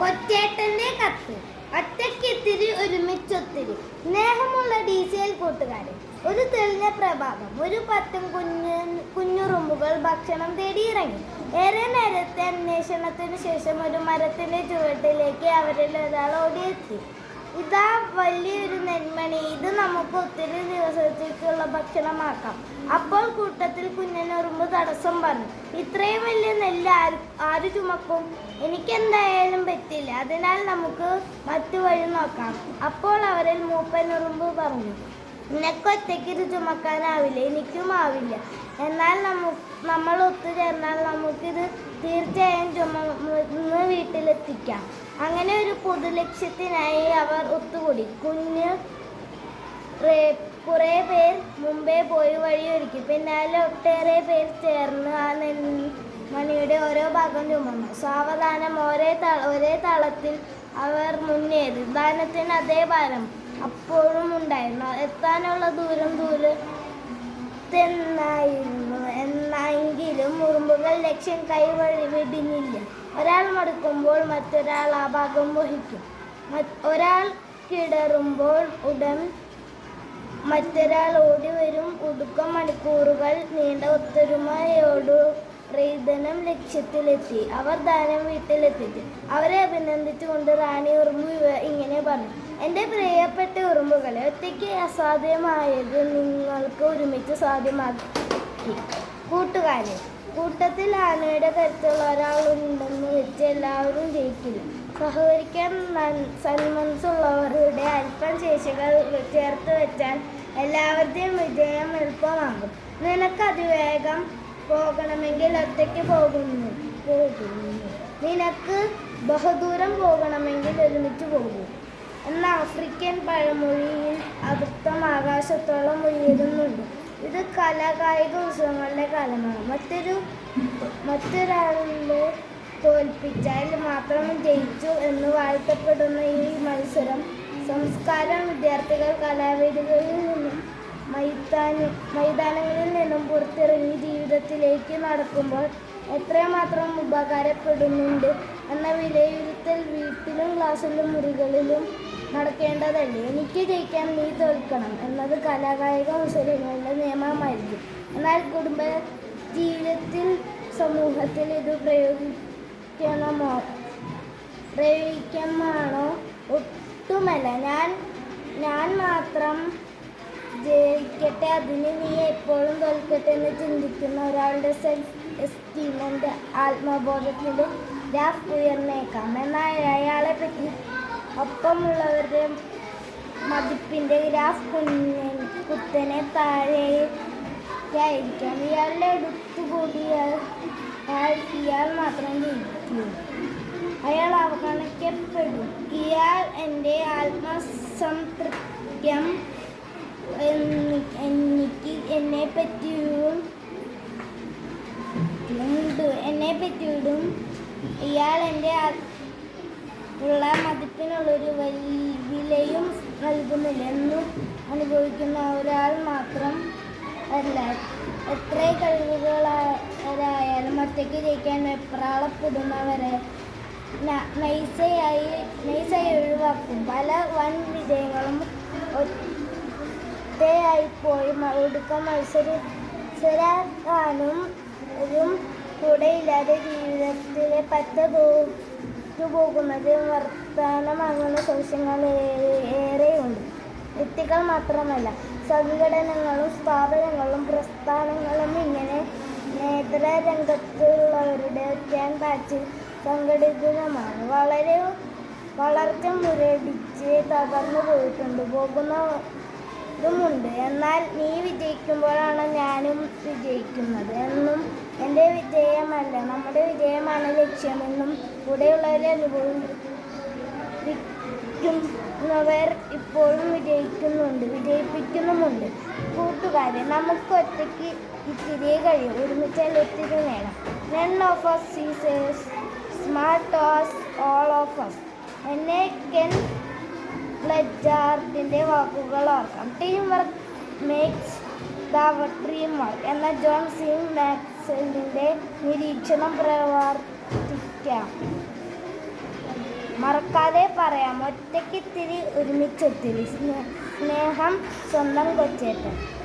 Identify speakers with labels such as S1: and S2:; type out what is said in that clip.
S1: കൊച്ചേട്ടന്റെ കത്ത്. ഒറ്റക്കെത്തിരി ഒരുമിച്ചൊത്തിരി സ്നേഹമുള്ള D C L കൂട്ടുകാരൻ ഒരു തെളിഞ്ഞ പ്രഭാതം. ഒരു പത്തും കുഞ്ഞു കുഞ്ഞുറുമ്പുകൾ ഭക്ഷണം തേടി ഇറങ്ങി ഏറെ നേരത്തെ അന്വേഷണത്തിന് ശേഷം ഒരു മരത്തിന്റെ ചുവട്ടിലേക്ക് അവരിൽ ഒരാൾ ഓടിയെത്തി. ഇതാ വലിയൊരു നെന്മണി. ഇത് നമുക്ക് ഒത്തിരി ദിവസത്തേക്കുള്ള ഭക്ഷണമാക്കാം. അപ്പോൾ കൂട്ടത്തിൽ കുഞ്ഞനുറുമ്പ് തടസ്സം പറഞ്ഞു ഇത്രയും വലിയ നെല്ല് ആര് ചുമക്കും? എനിക്കെന്തായാലും പറ്റില്ല. അതിനാൽ നമുക്ക് മറ്റു വഴി നോക്കാം. അപ്പോൾ അവരിൽ മൂപ്പനുറുമ്പ് പറഞ്ഞു നിനക്കൊറ്റയ്ക്ക് ഇത് ചുമക്കാനാവില്ല. എനിക്കും ആവില്ല. എന്നാൽ നമു നമ്മൾ ഒത്തുചേർന്നാൽ നമുക്കിത് തീർച്ചയായും ചുമന്ന് വീട്ടിലെത്തിക്കാം. അങ്ങനെ ഒരു പൊതു ലക്ഷ്യത്തിനായി അവർ ഒത്തുകൂടി. കുഞ്ഞ് കുറെ പേർ മുമ്പേ പോയി വഴിയൊരുക്കി. പിന്നാലെ ഒട്ടേറെ പേർ ചേർന്ന് ആ മണിയുടെ ഓരോ ഭാഗം ചുമന്നു. സാവധാനം ഒരേ ഒരേ തളത്തിൽ അവർ മുന്നേറി. ദാനത്തിന് അതേ ഭാരം അപ്പോഴും ഉണ്ടായിരുന്നു. എത്താനുള്ള ദൂരം ദൂരം ദൂരത്തെന്നായിരുന്നു എന്നെങ്കിലും ഉറുമ്പുകൾ ലക്ഷ്യം കൈവഴി വിടുന്നില്ല ഒരാൾ മടുക്കുമ്പോൾ മറ്റൊരാൾ ആ ഭാഗം വഹിക്കും. ഒരാൾ കിടറുമ്പോൾ ഉടൻ മറ്റൊരാൾ ഓടി വരും. ഒടുക്കം മണിക്കൂറുകൾ നീണ്ട ഒത്തൊരുമയോടു റീതനം ലക്ഷ്യത്തിലെത്തി. അവർ ദാനം വീട്ടിലെത്തിച്ചു. അവരെ അഭിനന്ദിച്ചുകൊണ്ട് റാണി ഉറുമ്പ് ഇങ്ങനെ പറഞ്ഞു. എന്റെ പ്രിയപ്പെട്ട ഉറുമ്പുകളെ ഒറ്റയ്ക്ക് അസാധ്യമായത് നിങ്ങൾക്ക് ഒരുമിച്ച് സാധ്യമാക്കി. കൂട്ടുകാരെ കൂട്ടത്തിൽ ആനയുടെ കരുത്തുള്ള ഒരാളുണ്ടെന്ന് വെച്ച് എല്ലാവരും ജയിക്കില്ല. സഹകരിക്കാൻ സന്മനസ്സുള്ളവരുടെ അല്പം ശേഷികൾ ചേർത്ത് വെച്ചാൽ എല്ലാവരുടെയും വിജയം എളുപ്പമാകും. നിനക്ക് അതിവേഗം പോകണമെങ്കിൽ ഒറ്റയ്ക്ക് പോകുന്നു പോകുന്നു. നിനക്ക് ബഹുദൂരം പോകണമെങ്കിൽ ഒരുമിച്ച് പോകൂ എന്ന ആഫ്രിക്കൻ പഴമൊഴിയിൽ അബദ്ധം ആകാശത്തോളം ഉയരുന്നുണ്ട്. ഇത് കലാകായിക ഉത്സവങ്ങളുടെ കാലമാണ്. മറ്റൊരു മറ്റൊരാളിലെ തോൽപ്പിച്ചാൽ മാത്രം ജയിച്ചു എന്ന് വാഴ്ത്തപ്പെടുന്ന ഈ മത്സരം സംസ്കാരം വിദ്യാർത്ഥികൾ കലാവേദികളിൽ നിന്നും മൈതാന മൈതാനങ്ങളിൽ നിന്നും പുറത്തിറങ്ങി ജീവിതത്തിലേക്ക് നടക്കുമ്പോൾ എത്രമാത്രം ഉപകാരപ്പെടുന്നുണ്ട് എന്ന വിലയിരുത്തൽ വീട്ടിലും ക്ലാസ്സിലും മുറികളിലും നടക്കേണ്ടതല്ലേ? എനിക്ക് ജയിക്കാൻ നീ തോൽക്കണം എന്നത് കലാകായിക അവസരങ്ങളുടെ നിയമമായിരിക്കും. എന്നാൽ കുടുംബ ജീവിതത്തിൽ സമൂഹത്തിൽ ഇത് പ്രയോഗിക്കണമോ? പ്രയോഗിക്കണമാണോ? ഒട്ടുമല്ല. ഞാൻ ഞാൻ മാത്രം ജയിക്കട്ടെ അതിന് നീ എപ്പോഴും തോൽക്കട്ടെ എന്ന് ചിന്തിക്കുന്ന ഒരാളുടെ സെൽഫ് എസ്റ്റീമിന്റെ ആത്മബോധത്തിന്റെ ഗ്രാഫ് ഉയർന്നേക്കാം. എന്നാൽ അയാളെ പറ്റി ഒപ്പമുള്ളവരുടെ മതിപ്പിന്റെ ഗ്രാഫ് കുഞ്ഞു കുത്തനെ താഴെയായിരിക്കാം. ഇയാളുടെ അടുത്തുകൂടിയാൽ ഇയാൾ മാത്രം ജയിക്കൂ അയാൾ അവഗണിക്കപ്പെടും. ഇയാൾ എന്റെ ആത്മസംതൃപ്തം എനിക്ക് എന്നെ പറ്റിയും എന്നെ പറ്റിയിടും ഇയാൾ എന്റെ ഉള്ള മതിപ്പിനുള്ളൊരു വലി- വിലയും നൽകുന്നില്ല. എന്നും അനുഭവിക്കുന്ന ഒരാൾ മാത്രം അല്ല. എത്ര കഴിവുകളായാലും ഒറ്റയ്ക്ക് ജയിക്കാൻ വെപ്രാളപ്പെടുന്നവരെ നൈസയായി നൈസായി ഒഴിവാക്കും. പല വൻ വിജയങ്ങളും ഒറ്റയായിപ്പോയി ഒടുക്കം മത്സരിച്ചരാനും ഒരു കൂടെയില്ലാതെ ജീവിതത്തിലെ പറ്റ പോകുന്നത് വർത്തമാനമാകുന്ന സൗശ്യങ്ങൾ ഏറെയുണ്ട്. വ്യക്തികൾ മാത്രമല്ല സംഘടനകളും സ്ഥാപനങ്ങളും പ്രസ്ഥാനങ്ങളും ഇങ്ങനെ നേത്ര രംഗത്തുള്ളവരുടെ ക്യാൻ ബാച്ച് സംഘടിതമാണ്. വളരെ വളർച്ച മുരടിച്ച് തകർന്നു പോയിട്ടുണ്ട് പോകുന്ന ഇതുമുണ്ട് എന്നാൽ നീ വിജയിക്കുമ്പോഴാണ് ഞാനും വിജയിക്കുന്നത്. എന്നും എന്റെ വിജയമല്ല നമ്മുടെ വിജയമാണ് ലക്ഷ്യമെന്നും കൂടെയുള്ളവരെ അനുഭവിക്കുന്നവർ ഇപ്പോഴും വിജയിക്കുന്നുണ്ട് വിജയിപ്പിക്കുന്നുമുണ്ട്. കൂട്ടുകാരെ നമുക്ക് ഒറ്റയ്ക്ക് ഇത്തിരി കഴിയും. ഒരുമിച്ചാൽ ഒത്തിരി നേടാം none of us Caesar's smart as all of us. എന്നെ കെൻ ബ്ലഡ്ജാർട്ടിന്റെ വാക്കുകൾ ഓർക്കാം. Teamwork makes the dream work എന്ന ജോൺ സി മാക്സലിന്റെ നിരീക്ഷണം പ്രവർത്തിക്കാം. മറക്കാതെ പറയാം. ഒറ്റയ്ക്കിത്തിരി ഒരുമിച്ചൊത്തിരി സ്നേ- സ്നേഹം സ്വന്തം കൊച്ചേട്ടൻ.